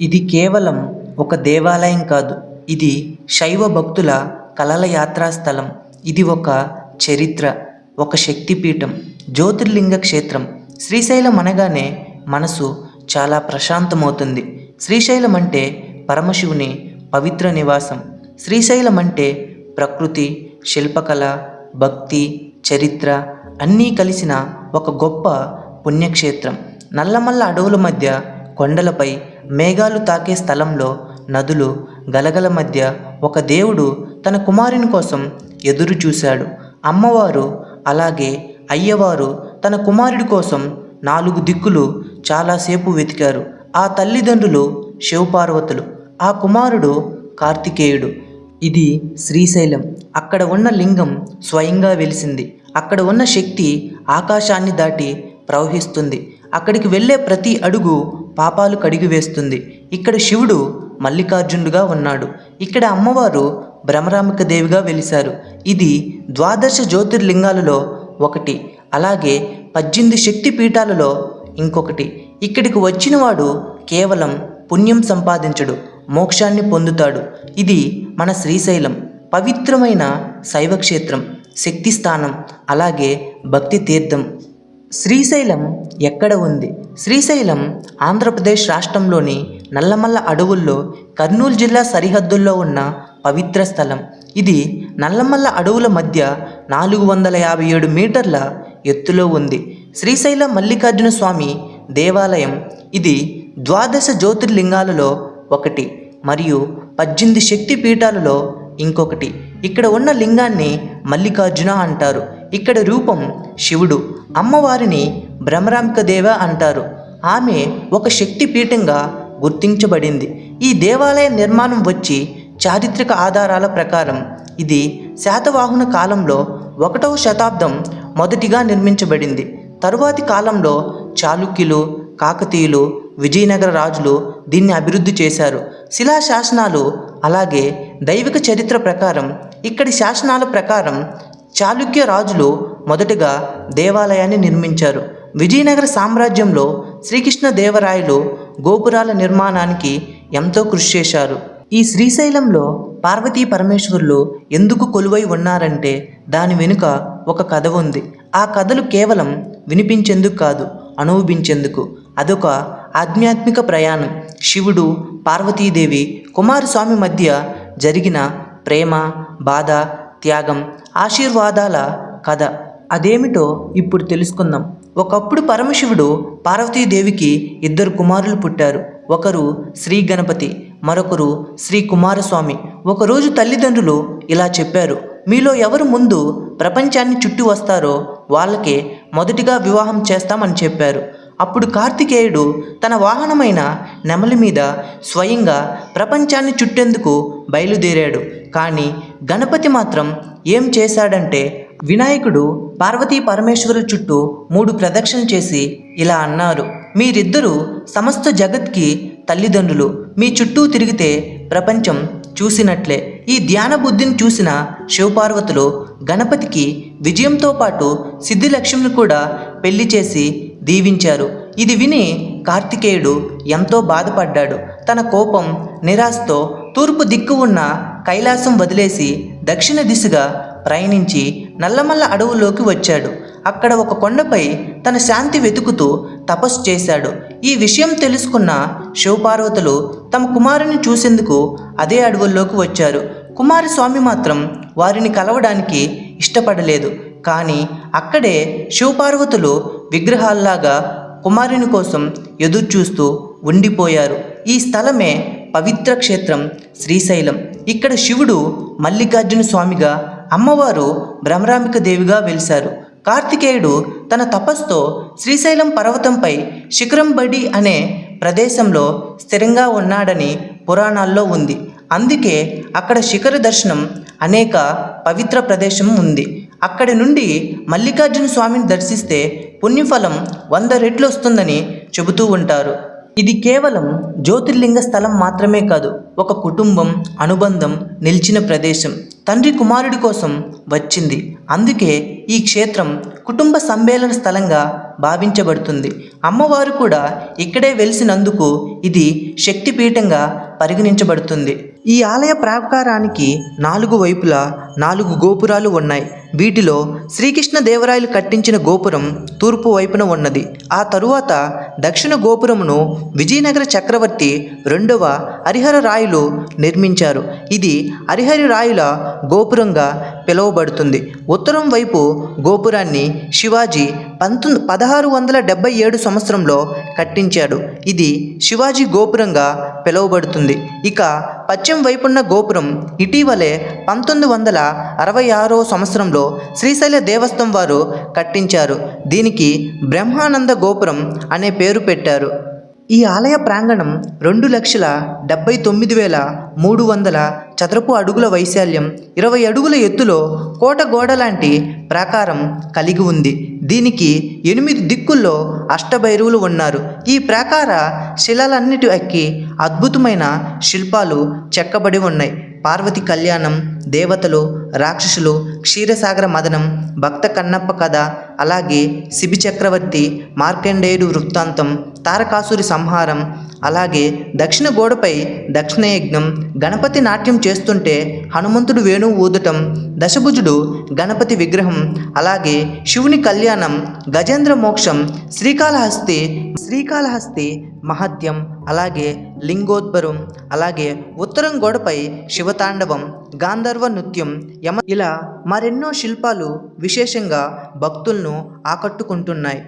ఇది కేవలం ఒక దేవాలయం కాదు ఇది శైవ భక్తుల కలల యాత్రా స్థలం. ఇది ఒక చరిత్ర ఒక శక్తిపీఠం జ్యోతిర్లింగ క్షేత్రం. శ్రీశైలం అనగానే మనసు చాలా ప్రశాంతమవుతుంది. శ్రీశైలం అంటే పరమశివుని పవిత్ర నివాసం. శ్రీశైలం అంటే ప్రకృతి శిల్పకళ భక్తి చరిత్ర అన్నీ కలిసిన ఒక గొప్ప పుణ్యక్షేత్రం. నల్లమల్ల అడవుల మధ్య కొండలపై మేఘాలు తాకే స్థలంలో నదులు గలగల మధ్య ఒక దేవుడు తన కుమారుని కోసం ఎదురు చూశాడు. అమ్మవారు అలాగే అయ్యవారు తన కుమారుడి కోసం నాలుగు దిక్కులు చాలాసేపు వెతికారు. ఆ తల్లిదండ్రులు శివపార్వతులు. ఆ కుమారుడు కార్తికేయుడు. ఇది శ్రీశైలం. అక్కడ ఉన్న లింగం స్వయంగా వెలిసింది. అక్కడ ఉన్న శక్తి ఆకాశాన్ని దాటి ప్రవహిస్తుంది. అక్కడికి వెళ్ళే ప్రతి అడుగు పాపాలు కడిగివేస్తుంది ఇక్కడ శివుడు మల్లికార్జునుడుగా ఉన్నాడు. ఇక్కడ అమ్మవారు భ్రమరామిక దేవిగా వెలిశారు. ఇది ద్వాదశ జ్యోతిర్లింగాలలో ఒకటి. అలాగే పద్దెనిమిది శక్తి పీఠాలలో ఇంకొకటి. ఇక్కడికి వచ్చినవాడు కేవలం పుణ్యం సంపాదించడు మోక్షాన్ని పొందుతాడు. ఇది మన శ్రీశైలం. పవిత్రమైన శైవక్షేత్రం శక్తి స్థానం అలాగే భక్తి తీర్థం. శ్రీశైలం ఎక్కడ ఉంది? శ్రీశైలం ఆంధ్రప్రదేశ్ రాష్ట్రంలోని నల్లమల్ల అడవుల్లో కర్నూలు జిల్లా సరిహద్దుల్లో ఉన్న పవిత్ర స్థలం. ఇది నల్లమల్ల అడవుల మధ్య నాలుగు వందల యాభై ఏడు మీటర్ల ఎత్తులో ఉంది. శ్రీశైల మల్లికార్జున స్వామి దేవాలయం ఇది ద్వాదశ జ్యోతిర్లింగాలలో ఒకటి మరియు పద్దెనిమిది శక్తి పీఠాలలో ఇంకొకటి. ఇక్కడ ఉన్న లింగాన్ని మల్లికార్జున అంటారు. ఇక్కడ రూపం శివుడు. అమ్మవారిని భ్రమరాంక దేవ అంటారు. ఆమె ఒక శక్తి పీఠంగా గుర్తించబడింది. ఈ దేవాలయ నిర్మాణం వచ్చి చారిత్రక ఆధారాల ప్రకారం ఇది శాతవాహన కాలంలో ఒకటవ శతాబ్దం మొదటిగా నిర్మించబడింది. తరువాతి కాలంలో చాళుక్యులు కాకతీయులు విజయనగర రాజులు దీన్ని అభివృద్ధి చేశారు. శిలా శాసనాలు అలాగే దైవిక చరిత్ర ప్రకారం ఇక్కడి శాసనాల ప్రకారం చాళుక్య రాజులు మొదటగా దేవాలయాన్ని నిర్మించారు. విజయనగర సామ్రాజ్యంలో శ్రీకృష్ణ దేవరాయలు గోపురాల నిర్మాణానికి ఎంతో కృషి చేశారు. ఈ శ్రీశైలంలో పార్వతీ పరమేశ్వరులు ఎందుకు కొలువై ఉన్నారంటే దాని వెనుక ఒక కథ ఉంది. ఆ కథలు కేవలం వినిపించేందుకు కాదు అనుభవించేందుకు. అదొక ఆధ్యాత్మిక ప్రయాణం. శివుడు పార్వతీదేవి కుమారస్వామి మధ్య జరిగిన ప్రేమ బాధ త్యాగం ఆశీర్వాదాల కథ. అదేమిటో ఇప్పుడు తెలుసుకుందాం. ఒకప్పుడు పరమశివుడు పార్వతీదేవికి ఇద్దరు కుమారులు పుట్టారు. ఒకరు శ్రీ గణపతి మరొకరు శ్రీ కుమారస్వామి ఒకరోజు తల్లిదండ్రులు ఇలా చెప్పారు మీలో ఎవరు ముందు ప్రపంచాన్ని చుట్టి వస్తారో వాళ్ళకే మొదటిగా వివాహం చేస్తామని చెప్పారు. అప్పుడు కార్తికేయుడు తన వాహనమైన నెమలి మీద స్వయంగా ప్రపంచాన్ని చుట్టేందుకు బయలుదేరాడు. కానీ గణపతి మాత్రం ఏం చేశాడంటే వినాయకుడు పార్వతీ పరమేశ్వరుల చుట్టూ మూడు ప్రదక్షిణ చేసి ఇలా అన్నారు మీరిద్దరూ సమస్త జగత్కి తల్లిదండ్రులు. మీ చుట్టూ తిరిగితే ప్రపంచం చూసినట్లే. ఈ ధ్యాన బుద్ధిని చూసిన శివపార్వతులు గణపతికి విజయంతో పాటు సిద్ధిలక్ష్మిని కూడా పెళ్ళి చేసి దీవించారు. ఇది విని కార్తికేయుడు ఎంతో బాధపడ్డాడు. తన కోపం నిరాశతో తూర్పు దిక్కు ఉన్న కైలాసం వదిలేసి దక్షిణ దిశగా ప్రయాణించి నల్లమల్ల అడవుల్లోకి వచ్చాడు. అక్కడ ఒక కొండపై తన శాంతి వెతుకుతూ తపస్సు చేశాడు. ఈ విషయం తెలుసుకున్న శివపార్వతులు తమ కుమారుని చూసేందుకు అదే అడవుల్లోకి వచ్చారు. కుమారస్వామి మాత్రం వారిని కలవడానికి ఇష్టపడలేదు. కానీ అక్కడే శివపార్వతులు విగ్రహాల్లాగా కుమారుని కోసం ఎదురుచూస్తూ ఉండిపోయారు. ఈ స్థలమే పవిత్ర క్షేత్రం శ్రీశైలం. ఇక్కడ శివుడు మల్లికార్జున స్వామిగా అమ్మవారు భ్రమరాంబిక దేవిగా వెలిశారు. కార్తికేయుడు తన తపస్సుతో శ్రీశైలం పర్వతంపై శిఖరం బడి అనే ప్రదేశంలో స్థిరంగా ఉన్నాడని పురాణాల్లో ఉంది. అందుకే అక్కడ శిఖర దర్శనం అనేక పవిత్ర ప్రదేశం ఉంది. అక్కడి నుండి మల్లికార్జున స్వామిని దర్శిస్తే పుణ్యఫలం వంద రెట్లు వస్తుందని చెబుతూ ఉంటారు. ఇది కేవలం జ్యోతిర్లింగ స్థలం మాత్రమే కాదు ఒక కుటుంబం అనుబంధం నిలిచిన ప్రదేశం. తండ్రి కుమారుడి కోసం వచ్చింది. అందుకే ఈ క్షేత్రం కుటుంబ సమ్మేళన స్థలంగా భావించబడుతుంది. అమ్మవారు కూడా ఇక్కడే వెలిసినందుకు ఇది శక్తిపీఠంగా పరిగణించబడుతుంది. ఈ ఆలయ ప్రాకారానికి నాలుగు వైపులా నాలుగు గోపురాలు ఉన్నాయి. వీటిలో శ్రీకృష్ణదేవరాయలు కట్టించిన గోపురం తూర్పు వైపున ఉన్నది. ఆ తరువాత దక్షిణ గోపురమును విజయనగర చక్రవర్తి రెండవ హరిహర రాయలు నిర్మించారు. ఇది హరిహరి రాయుల గోపురంగా పిలువబడుతుంది. ఉత్తరం వైపు గోపురాన్ని శివాజీ పంతొమ్మిది పదహారు వందల డెబ్బై ఏడు సంవత్సరంలో కట్టించాడు. ఇది శివాజీ గోపురంగా పిలువబడుతుంది. ఇక పశ్చిమ వైపున్న గోపురం ఇటీవలే పంతొమ్మిది వందల అరవై ఆరో సంవత్సరంలో శ్రీశైల దేవస్థం వారు కట్టించారు. దీనికి బ్రహ్మానంద గోపురం అనే పేరు పెట్టారు. ఈ ఆలయ ప్రాంగణం రెండు లక్షల డెబ్బై తొమ్మిది వేల మూడు వందల చదరపు అడుగుల వైశాల్యం ఇరవై అడుగుల ఎత్తులో కోట గోడ లాంటి ప్రాకారం కలిగి ఉంది. దీనికి ఎనిమిది దిక్కుల్లో అష్టభైరువులు ఉన్నారు. ఈ ప్రాకార శిలలన్నిటి ఎక్కి అద్భుతమైన శిల్పాలు చెక్కబడి ఉన్నాయి. పార్వతి కళ్యాణం దేవతలు రాక్షసులు క్షీరసాగర మదనం భక్త కన్నప్ప కథ అలాగే శిబి చక్రవర్తి మార్కండేయుడు వృత్తాంతం తారకాసురి సంహారం అలాగే దక్షిణ గోడపై దక్షిణ యజ్ఞం గణపతి నాట్యం చేస్తుంటే హనుమంతుడు వేణువు ఊదటం దశభుజుడు గణపతి విగ్రహం అలాగే శివుని కళ్యాణం గజేంద్ర మోక్షం శ్రీకాళహస్తి శ్రీకాళహస్తి మహత్యం అలాగే లింగోద్భరం అలాగే ఉత్తరం గోడపై శివతాండవం గాంధర్వ నృత్యం యమ ఇలా మరెన్నో శిల్పాలు విశేషంగా భక్తులను ఆకట్టుకుంటున్నాయి.